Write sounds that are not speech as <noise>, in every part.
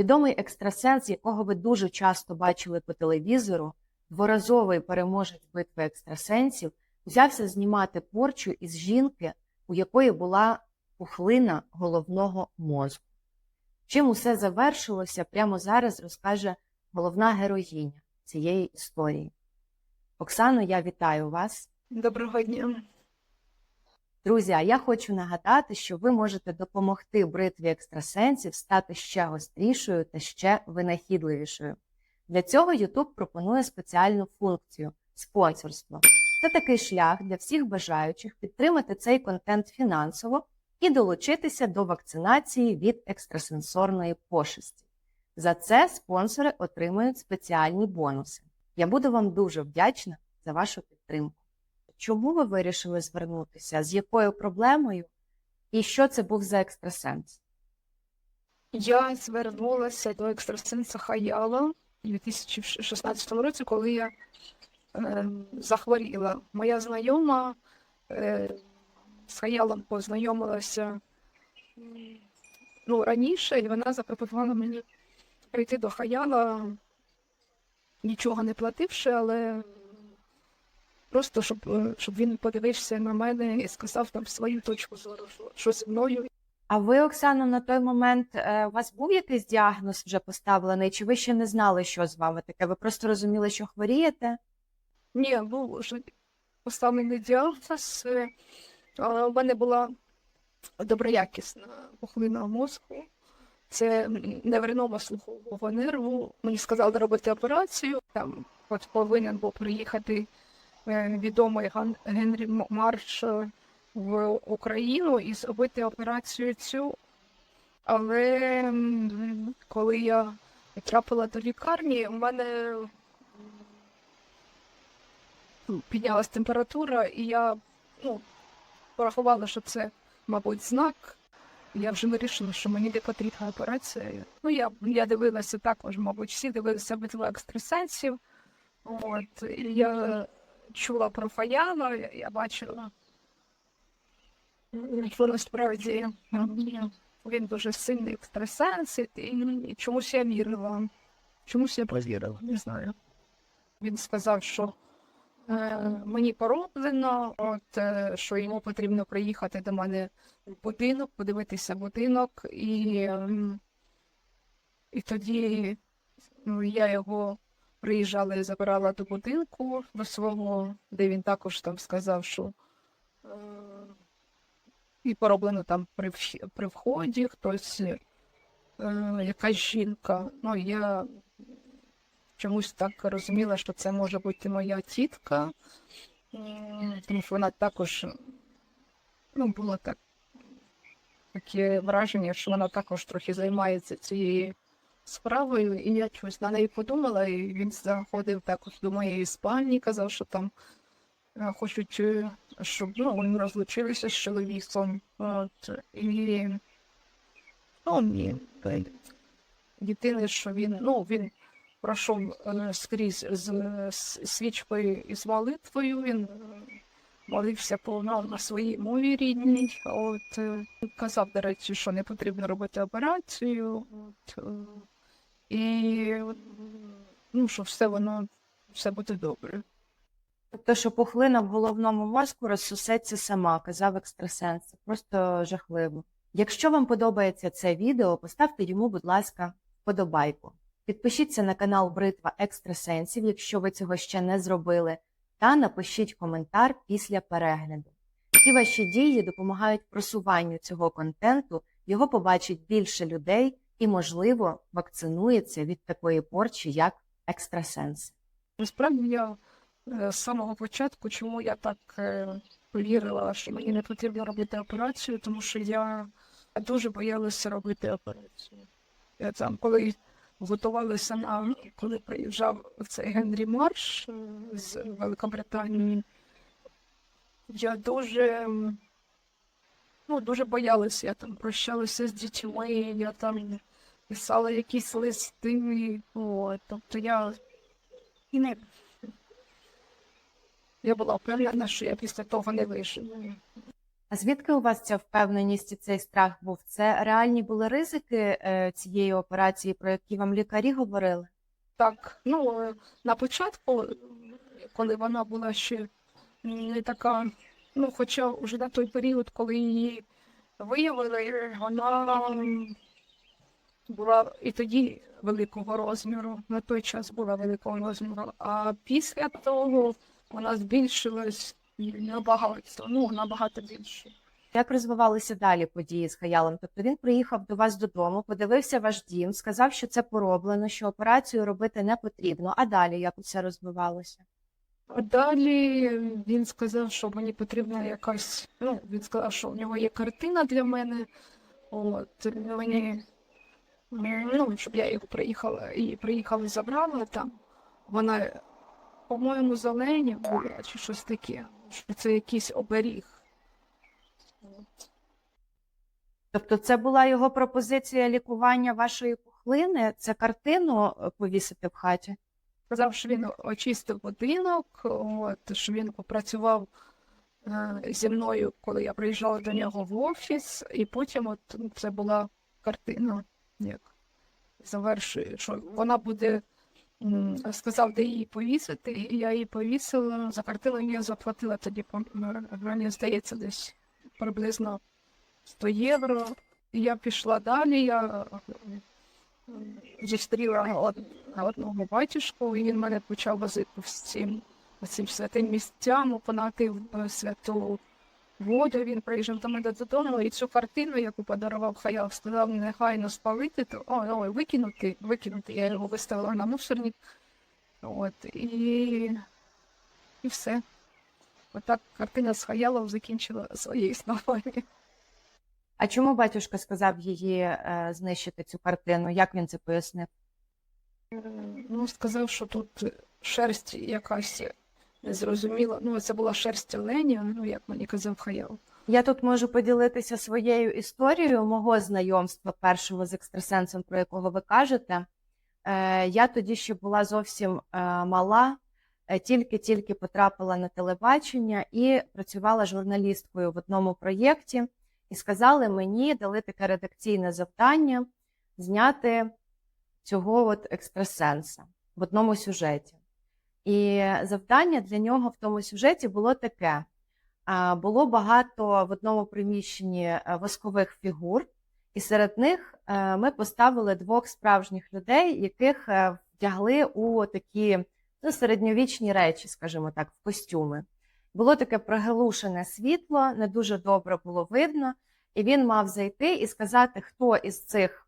Відомий екстрасенс, якого ви дуже часто бачили по телевізору, дворазовий переможець битви екстрасенсів, взявся знімати порчу із жінки, у якої була пухлина головного мозку. Чим усе завершилося, прямо зараз розкаже головна героїня цієї історії. Оксано, я вітаю вас. Доброго дня. Друзі, а я хочу нагадати, що ви можете допомогти бритві екстрасенсів стати ще гострішою та ще винахідливішою. Для цього YouTube пропонує спеціальну функцію спонсорство. Це такий шлях для всіх бажаючих підтримати цей контент фінансово і долучитися до вакцинації від екстрасенсорної пошесті. За це спонсори отримують спеціальні бонуси. Я буду вам дуже вдячна за вашу підтримку. Чому ви вирішили звернутися? З якою проблемою? І що це був за екстрасенс? Я звернулася до екстрасенса Хаяла у 2016 році, коли я е, захворіла. Моя знайома е, з Хаялом познайомилася ну, раніше, і вона запропонувала мені прийти до Хаяла, нічого не плативши, але просто щоб, е, щоб він подивився на мене і сказав там свою точку зору, що, зі мною. А ви, Оксано, на той момент е, у вас був якийсь діагноз вже поставлений, чи ви ще не знали, що з вами таке? Ви просто розуміли, що хворієте? Ні, був вже поставлений діагноз. е, але У мене була доброякісна пухлина мозку. Це невринома слухового нерву. Мені сказали робити операцію. Там от повинен був приїхати відомий Генрі Марш е, в Україну і зробити операцію цю. Але коли я потрапила до лікарні, у мене піднялась температура, і я ну, порахувала, що це, мабуть, знак. Я вже вирішила, що мені не потрібна операція. Ну, я, я дивилася також, мабуть, всі дивилися битву екстрасенсів. От, і я чула про Фаяна, я, я бачила, насправді він дуже сильний екстрасенс, і, чомусь я вірила. Чомусь я повірила, не знаю. Він сказав, що е, мені пороблено, от, е, що йому потрібно приїхати до мене в будинок, подивитися будинок, і, ем, і тоді ну, я його приїжджала і забирала до будинку до свого, де він також там сказав, що е, і пороблено там при, при вході хтось, е, якась жінка. Ну, я чомусь так розуміла, що це може бути моя тітка, тому що вона також ну, було так, таке враження, що вона також трохи займається цією справою, і я щось на неї подумала, і він заходив також до моєї спальні, казав, що там е, хочуть, е, щоб ну, вони розлучилися з чоловіком. От, і ну, ні, єдине, що він, ну, він пройшов е, скрізь з, свічкою і з молитвою. Він молився по на, своїй мові рідній. От казав, до речі, що не потрібно робити операцію. От, і ну, що все воно все буде добре. Тобто, що пухлина в головному мозку розсусеться сама, казав екстрасенс. Просто жахливо. Якщо вам подобається це відео, поставте йому, будь ласка, вподобайку. Підпишіться на канал Бритва Екстрасенсів, якщо ви цього ще не зробили, та напишіть коментар після перегляду. Ці ваші дії допомагають просуванню цього контенту, його побачить більше людей і, можливо, вакцинується від такої порчі, як екстрасенс. Насправді я е, з самого початку, чому я так е, повірила, що мені не потрібно робити операцію, тому що я дуже боялася робити операцію. Я там, коли готувалася на коли приїжджав цей Генрі Марш е, з Великобританії, я дуже, ну, дуже боялася. Я там прощалася з дітьми, я там писала якісь листи. От, тобто я і не я була впевнена, що я після того не виживу. А звідки у вас ця впевненість і цей страх був? Це реальні були ризики е, цієї операції, про які вам лікарі говорили? Так, ну е, на початку, коли вона була ще не така, ну, хоча вже на той період, коли її виявили, вона була і тоді великого розміру, на той час була великого розміру, а після того вона збільшилась набагато, ну, набагато більше. Як розвивалися далі події з Хаялом? Тобто він приїхав до вас додому, подивився ваш дім, сказав, що це пороблено, що операцію робити не потрібно. А далі як усе розвивалося? А далі він сказав, що мені потрібна якась. Ну, він сказав, що у нього є картина для мене. От мені ну, щоб я їх приїхала і приїхала і забрала там. Вона, по-моєму, зелені була чи щось таке. Що це якийсь оберіг. Тобто, це була його пропозиція лікування вашої пухлини? Це картину е, повісити в хаті? Сказав, що він очистив будинок, от, що він попрацював е, зі мною, коли я приїжджала до нього в офіс, і потім от це була картина, як завершує, що вона буде, сказав, де її повісити, і я її повісила. За картину я заплатила тоді, мені здається, десь приблизно 100 євро. Я пішла далі, я е, зустріла од- одного батюшку, і він мене почав возити всім цим святим місцям, опонати святу воду. Він приїжджав до мене додому, і цю картину, яку подарував Хаяв, сказав негайно спалити, то ой, ой, викинути, викинути. Я його виставила на мусорник. От, і, і все. Отак картина з Хаялом закінчила своє існування. А чому батюшка сказав її е, знищити цю картину? Як він це пояснив? Ну, сказав, що тут шерсть якась незрозуміла. Ну, це була шерсть оленя, ну, як мені казав Хаял. Я тут можу поділитися своєю історією мого знайомства першого з екстрасенсом, про якого ви кажете. Е, я тоді ще була зовсім е, мала, е, тільки-тільки потрапила на телебачення і працювала журналісткою в одному проєкті. І сказали мені, дали таке редакційне завдання зняти цього от екстрасенса в одному сюжеті. І завдання для нього в тому сюжеті було таке: було багато в одному приміщенні е, воскових фігур, і серед них е, ми поставили двох справжніх людей, яких е, вдягли у такі ну, середньовічні речі, скажімо так, в костюми. Було таке приглушене світло, не дуже добре було видно, і він мав зайти і сказати, хто із цих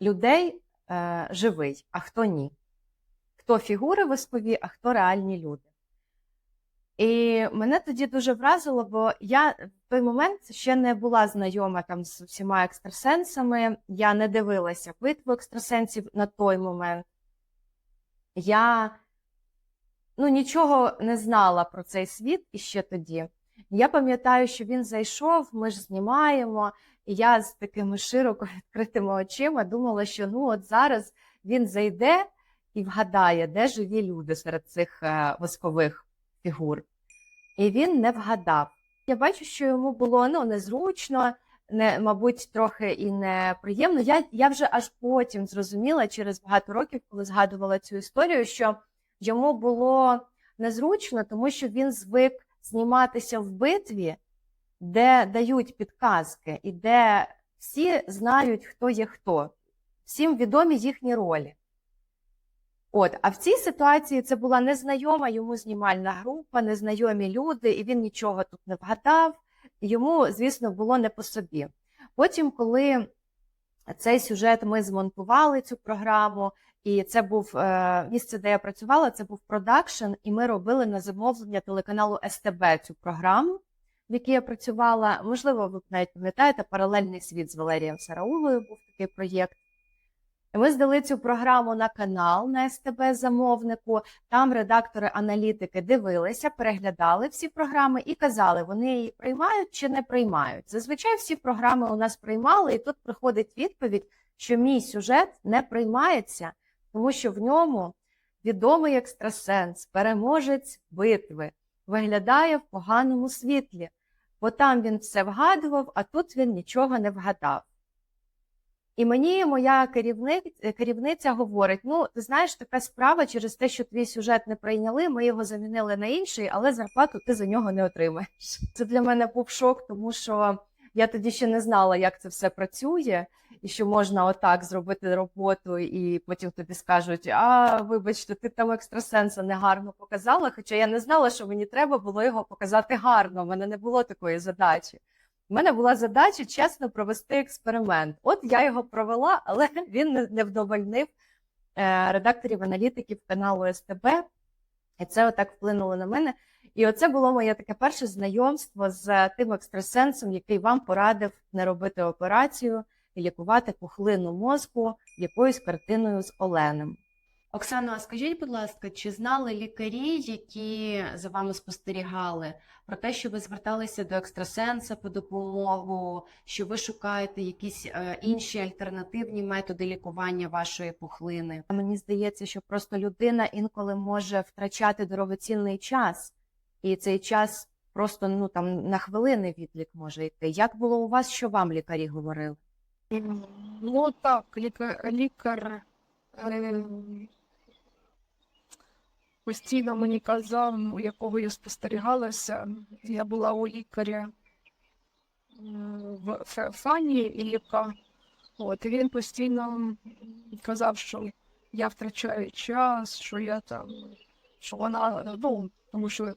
людей живий, а хто ні. Хто фігури воскові, а хто реальні люди. І мене тоді дуже вразило, бо я в той момент ще не була знайома там з всіма екстрасенсами, я не дивилася битву екстрасенсів на той момент. Я ну, нічого не знала про цей світ іще тоді. Я пам'ятаю, що він зайшов, ми ж знімаємо, і я з такими широко <laughs> відкритими очима думала, що ну от зараз він зайде і вгадає, де живі люди серед цих е, воскових фігур. І він не вгадав. Я бачу, що йому було ну, незручно, не, мабуть, трохи і неприємно. Я, я вже аж потім зрозуміла через багато років, коли згадувала цю історію, що йому було незручно, тому що він звик зніматися в битві, де дають підказки, і де всі знають, хто є хто. Всім відомі їхні ролі. От, а в цій ситуації це була незнайома йому знімальна група, незнайомі люди, і він нічого тут не вгадав. Йому, звісно, було не по собі. Потім, коли цей сюжет ми змонтували цю програму, і це був е, місце, де я працювала, це був продакшн, і ми робили на замовлення телеканалу СТБ цю програму, в якій я працювала. Можливо, ви навіть пам'ятаєте, паралельний світ з Валерієм Сараулою був такий проєкт. Ми здали цю програму на канал на СТБ замовнику. Там редактори-аналітики дивилися, переглядали всі програми і казали, вони її приймають чи не приймають. Зазвичай всі програми у нас приймали, і тут приходить відповідь, що мій сюжет не приймається, тому що в ньому відомий екстрасенс, переможець битви, виглядає в поганому світлі. бо там він все вгадував, а тут він нічого не вгадав. І мені моя керівник, керівниця говорить: ну, ти знаєш, така справа через те, що твій сюжет не прийняли, ми його замінили на інший, але зарплату ти за нього не отримаєш. <laughs> Це для мене був шок, тому що я тоді ще не знала, як це все працює, і що можна отак зробити роботу, і потім тобі скажуть: а, вибачте, ти там екстрасенса негарно показала. Хоча я не знала, що мені треба було його показати гарно. У мене не було такої задачі. У мене була задача чесно провести експеримент. От я його провела, але <laughs> він не- вдовольнив е, редакторів аналітиків каналу СТБ. І це отак вплинуло на мене. І оце було моє таке перше знайомство з тим екстрасенсом, який вам порадив не робити операцію і лікувати пухлину мозку якоюсь картиною з Оленем. Оксано, а скажіть, будь ласка, чи знали лікарі, які за вами спостерігали, про те, що ви зверталися до екстрасенса по допомогу, що ви шукаєте якісь е, інші альтернативні методи лікування вашої пухлини? Мені здається, що просто людина інколи може втрачати дорогоцінний час, і цей час просто ну там на хвилини відлік може йти. Як було у вас, що вам лікарі говорили? Ну так, лікар, лікар е, постійно мені казав, у якого я спостерігалася. Я була у лікаря в Фе- Фані Ілліка. От, і він постійно казав, що я втрачаю час, що я там, що вона, ну, тому що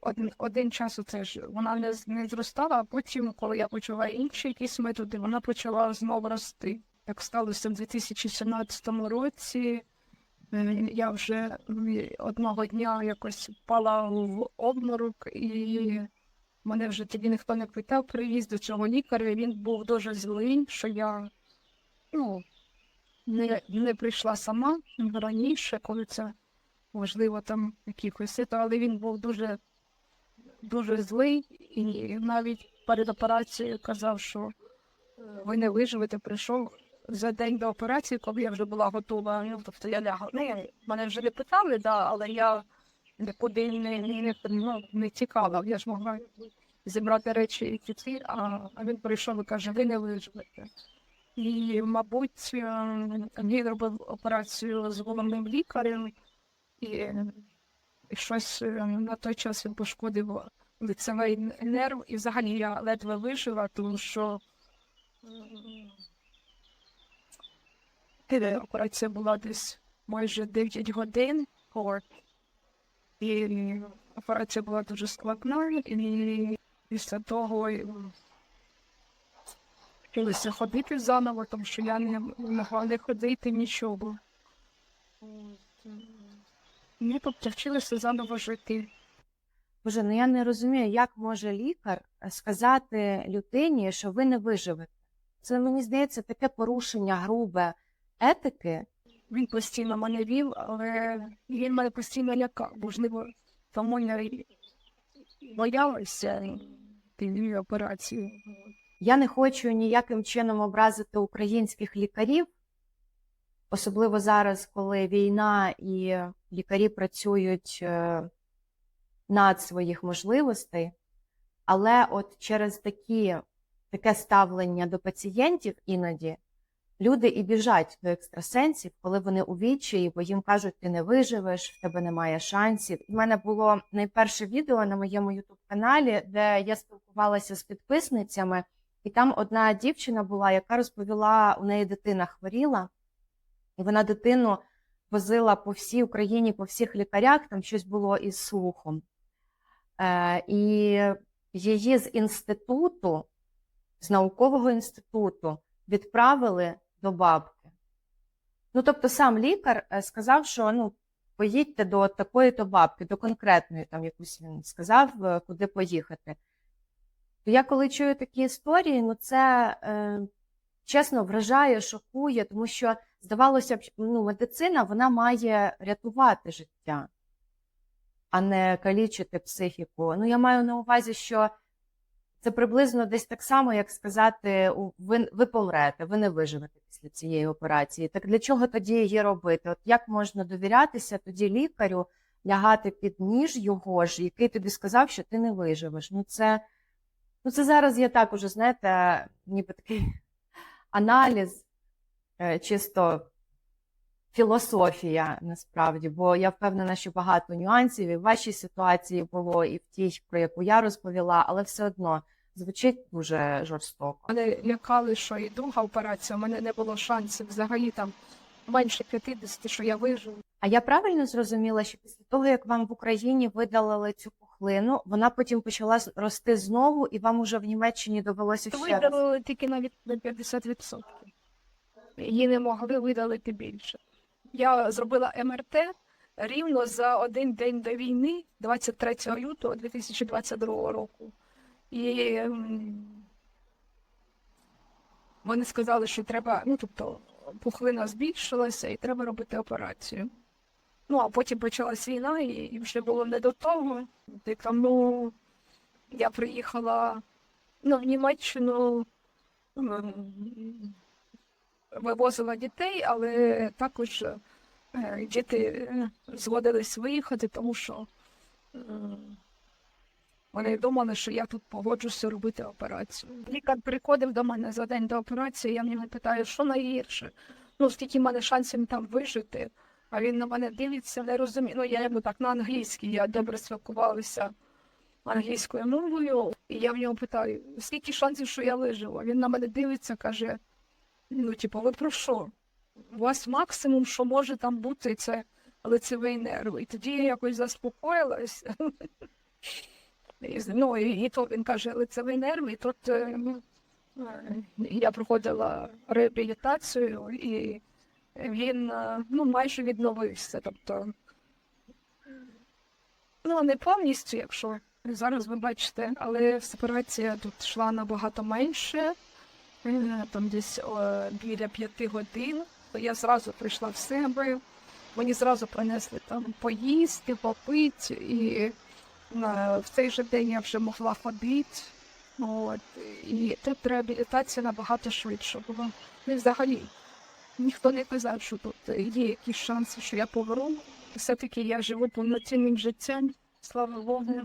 один, один час оце ж вона не, не зростала, а потім, коли я почала інші якісь методи, вона почала знову рости. Так сталося в 2017 році. Я вже одного дня якось впала в обморок, і мене вже тоді ніхто не питав приїзд до цього лікаря. Він був дуже злий, що я ну, не, не прийшла сама раніше, коли це можливо там якихось але він був дуже, дуже злий і навіть перед операцією казав, що ви не виживете, прийшов за день до операції, коли я вже була готова. Ну, тобто я лягла. Ну, мене вже не питали, да, але я нікуди не, не, ну, не тікала. Я ж могла зібрати речі і піти, а, а він прийшов і каже, ви не виживете. І, мабуть, е, він робив операцію з головним лікарем, і, щось е, на той час він пошкодив лицевий нерв, і взагалі я ледве вижила, тому що операція була десь майже 9 годин. І операція була дуже складна, і після того вчилися ходити заново, тому що я не могла не ходити нічого. Ми тобто заново жити. Боже, ну я не розумію, як може лікар е, сказати людині, що ви не виживете. Це мені здається таке порушення грубе етики. Він постійно мене вів, але він мене постійно лякав. Можливо, тому я боялася тієї операції. Я не хочу ніяким чином образити українських лікарів, особливо зараз, коли війна і лікарі працюють е, над своїх можливостей. Але от через такі, таке ставлення до пацієнтів іноді люди і біжать до екстрасенсів, коли вони у відчаї, бо їм кажуть, ти не виживеш, в тебе немає шансів. У мене було найперше відео на моєму ютуб каналі, де я спілкувалася з підписницями, і там одна дівчина була, яка розповіла, у неї дитина хворіла, і вона дитину возила по всій Україні, по всіх лікарях, там щось було із слухом. Е, і її з інституту, з наукового інституту, відправили до бабки. Ну, тобто, сам лікар е, сказав, що ну, поїдьте до такої-то бабки, до конкретної, там якусь він сказав, е, куди поїхати. То я коли чую такі історії, ну це е, чесно вражає, шокує, тому що здавалося б, ну, медицина вона має рятувати життя, а не калічити психіку. Ну, я маю на увазі, що це приблизно десь так само, як сказати, ви, ви помрете, ви не виживете після цієї операції. Так для чого тоді її робити? От як можна довірятися тоді лікарю, лягати під ніж його ж, який тобі сказав, що ти не виживеш? Ну це Ну, це зараз я так уже, знаєте, ніби такий <laughs> аналіз, е, чисто філософія насправді, бо я впевнена, що багато нюансів і в вашій ситуації було, і в тій, про яку я розповіла, але все одно звучить дуже жорстоко. Мене лякали, що і друга операція, у мене не було шансів взагалі там менше 50, що я виживу. А я правильно зрозуміла, що після того, як вам в Україні видалили цю пухлину, вона потім почала рости знову, і вам уже в Німеччині довелося ще раз. Видалили тільки навіть на 50%. Її не могли видалити більше. Я зробила МРТ рівно за один день до війни, 23 лютого 2022 року. І вони сказали, що треба, ну тобто пухлина збільшилася і треба робити операцію. Ну, а потім почалась війна, і, вже було не до того. І тому я приїхала ну, в Німеччину вивозила дітей, але також е, діти е, згодились виїхати, тому що е, вони думали, що я тут погоджуся робити операцію. Лікар приходив до мене за день до операції, я в питаю, що найгірше. Ну, скільки в мене шансів там вижити. А він на мене дивиться, не розуміє. Ну, я йому так на англійській, я добре спілкувалася англійською мовою, і я в нього питаю, скільки шансів, що я виживу? Він на мене дивиться, каже: ну, типу, ви про що? У вас максимум, що може там бути, це лицевий нерв. І тоді я якось заспокоїлась. <laughs> Ну, і, то він каже, лицевий нерв, і тут е, е, я проходила реабілітацію, і він е, ну, майже відновився. Тобто, ну, не повністю, якщо зараз ви бачите, але сепарація тут йшла набагато менше, там десь о, біля п'яти годин. Я зразу прийшла в себе, мені зразу принесли там поїсти, попити, і е, в цей же день я вже могла ходити. От, і тут реабілітація набагато швидше була. І взагалі, ніхто не казав, що тут є якісь шанси, що я поверну. Все-таки я живу повноцінним життям, слава Богу.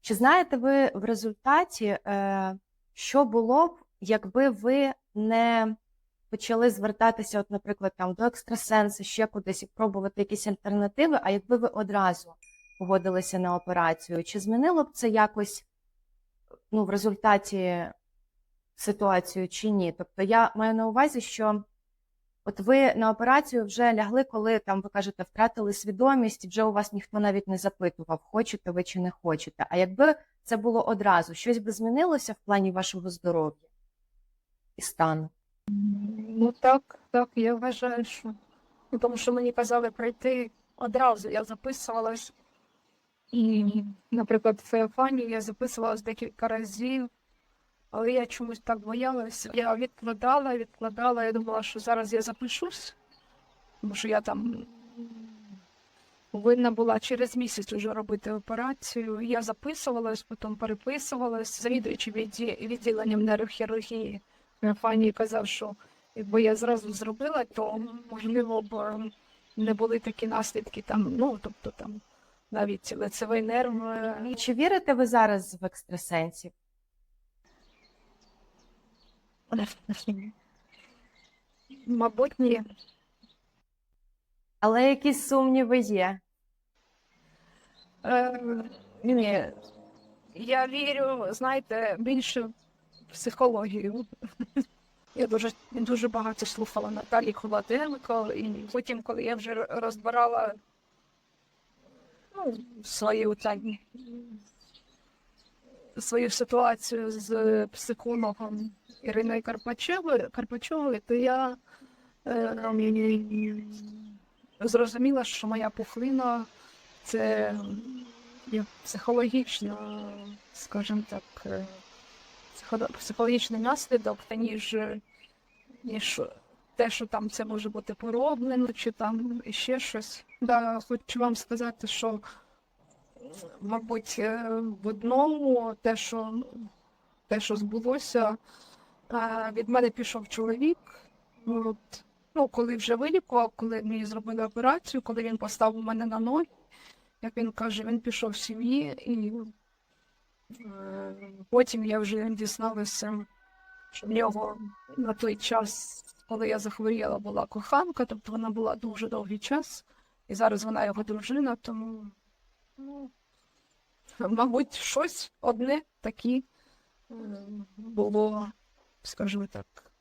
Чи знаєте ви в результаті, е, що було б, якби ви не почали звертатися, от, наприклад, там до екстрасенсу, ще кудись і пробувати якісь альтернативи, а якби ви одразу погодилися на операцію? Чи змінило б це якось ну, в результаті ситуацію чи ні? Тобто я маю на увазі, що от ви на операцію вже лягли, коли там ви кажете, втратили свідомість, вже у вас ніхто навіть не запитував, хочете ви чи не хочете. А якби це було одразу, щось би змінилося в плані вашого здоров'я стану? Ну так, так, я вважаю, що. Ну, тому що мені казали прийти одразу, я записувалась. І, наприклад, в Феофані я записувалась декілька разів, але я чомусь так боялася. Я відкладала, відкладала, я думала, що зараз я запишусь, тому що я там повинна була через місяць вже робити операцію. Я записувалась, потім переписувалась, завідуючи відді- відділенням нейрохірургії. Феофанії казав, що якби я зразу зробила, то можливо б не були такі наслідки там, ну тобто там навіть лицевий нерв. е, І Чи вірите ви зараз в екстрасенсів? Мабуть, ні. Але якісь сумніви є. Е, ні. Я вірю, знаєте, більше психологію. Я дуже, дуже багато слухала Наталі Холоденко, і потім, коли я вже розбирала ну, свою там, свою ситуацію з психологом Іриною Карпачевою, Карпачовою, то я е, зрозуміла, що моя пухлина це є психологічно, скажімо так, е, психологічний наслідок, та ніж, ніж те, що там це може бути пороблено, чи там ще щось. Да, хочу вам сказати, що, мабуть, е, в одному те, що, те, що збулося, е, від мене пішов чоловік. От, ну, коли вже вилікував, коли мені зробили операцію, коли він поставив мене на ноги, як він каже, він пішов з сім'ї і Е, Потім я вже дізналася, що в нього на той час, коли я захворіла, була коханка, тобто вона була дуже довгий час, і зараз вона його дружина, тому, ну, мабуть, щось одне таке е, було, скажімо так,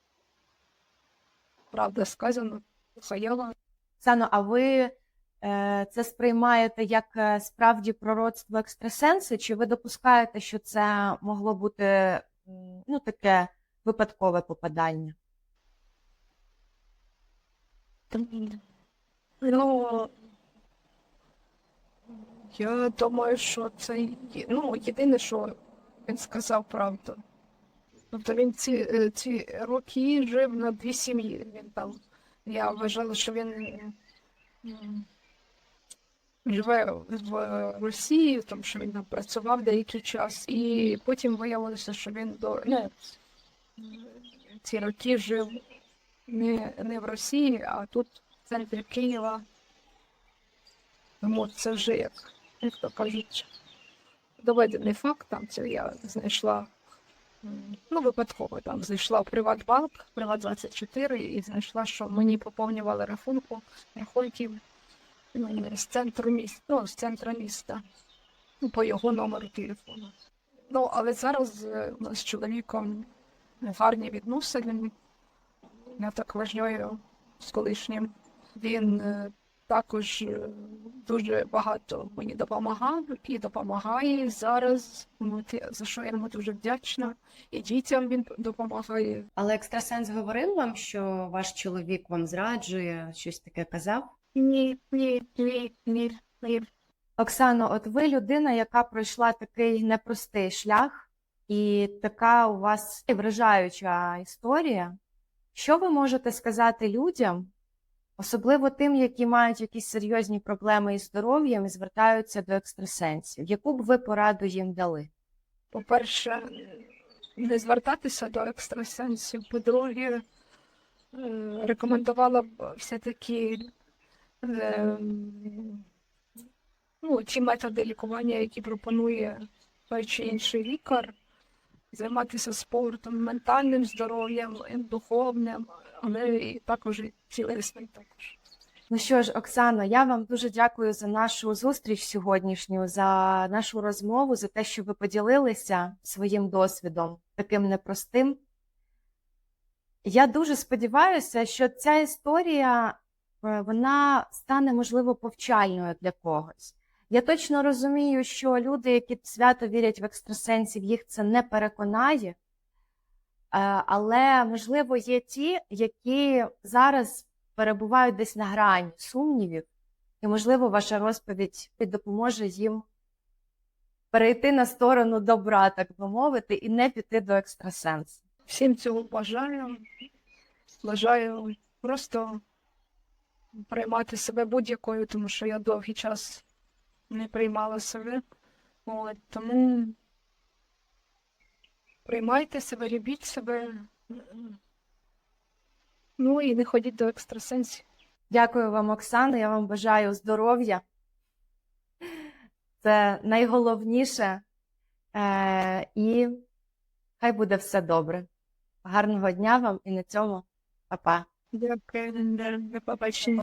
правда сказано, Хаєла. Оксано, а ви е, це сприймаєте як е, справді пророцтво екстрасенси, чи ви допускаєте, що це могло бути ну, таке випадкове попадання? Ну, я думаю, що це ну, єдине, що він сказав правду. Тобто він ці, е, ці роки жив на дві сім'ї. Він там, я вважала, що він живе в Росії, тому що він там працював деякий час, і потім виявилося, що він до ну, ці роки жив не, не в Росії, а тут в центрі Києва. Тому це вже як, як то кажуть, доведений факт. Там це я знайшла. Ну, випадково там зайшла в Приватбанк, Приват 24 і знайшла, що мені поповнювали рахунку рахунків з центру міста, ну, з центра міста, ну, по його номеру телефону. Ну, але зараз е, у нас з чоловіком гарні відносини. Я так вважаю з колишнім. Він е, також е, дуже багато мені допомагав і допомагає зараз. Ну, За що я йому дуже вдячна. І дітям він допомагає. Але екстрасенс говорив вам, що ваш чоловік вам зраджує, щось таке казав? Ні, ні, ні, ні, ні. Оксано, от ви людина, яка пройшла такий непростий шлях, і така у вас вражаюча історія. Що ви можете сказати людям, особливо тим, які мають якісь серйозні проблеми із здоров'ям і звертаються до екстрасенсів? Яку б ви пораду їм дали? По-перше, не звертатися до екстрасенсів. По-друге, е, рекомендувала б все-таки ну, ті методи лікування, які пропонує той чи інший лікар, займатися спортом, ментальним здоров'ям, духовним, але і також і тілесним також. Ну що ж, Оксано, я вам дуже дякую за нашу зустріч сьогоднішню, за нашу розмову, за те, що ви поділилися своїм досвідом, таким непростим. Я дуже сподіваюся, що ця історія вона стане, можливо, повчальною для когось. Я точно розумію, що люди, які свято вірять в екстрасенсів, їх це не переконає. Е, Але, можливо, є ті, які зараз перебувають десь на грані сумнівів, і, можливо, ваша розповідь допоможе їм перейти на сторону добра, так би мовити, і не піти до екстрасенсу. Всім цього бажаю. Бажаю просто приймати себе будь-якою, тому що я довгий час не приймала себе. От, тому приймайте себе, любіть себе. Ну і не ходіть до екстрасенсів. Дякую вам, Оксана. Я вам бажаю здоров'я. Це найголовніше. Е, і хай буде все добре. Гарного дня вам і на цьому па-па.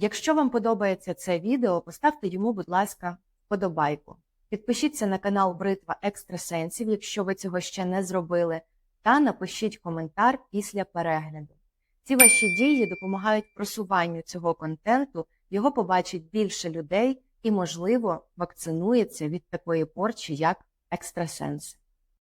Якщо вам подобається це відео, поставте йому, будь ласка, вподобайку. Підпишіться на канал Бритва Екстрасенсів, якщо ви цього ще не зробили, та напишіть коментар після перегляду. Ці ваші дії допомагають просуванню цього контенту, його побачить більше людей і, можливо, вакцинується від такої порчі, як екстрасенси.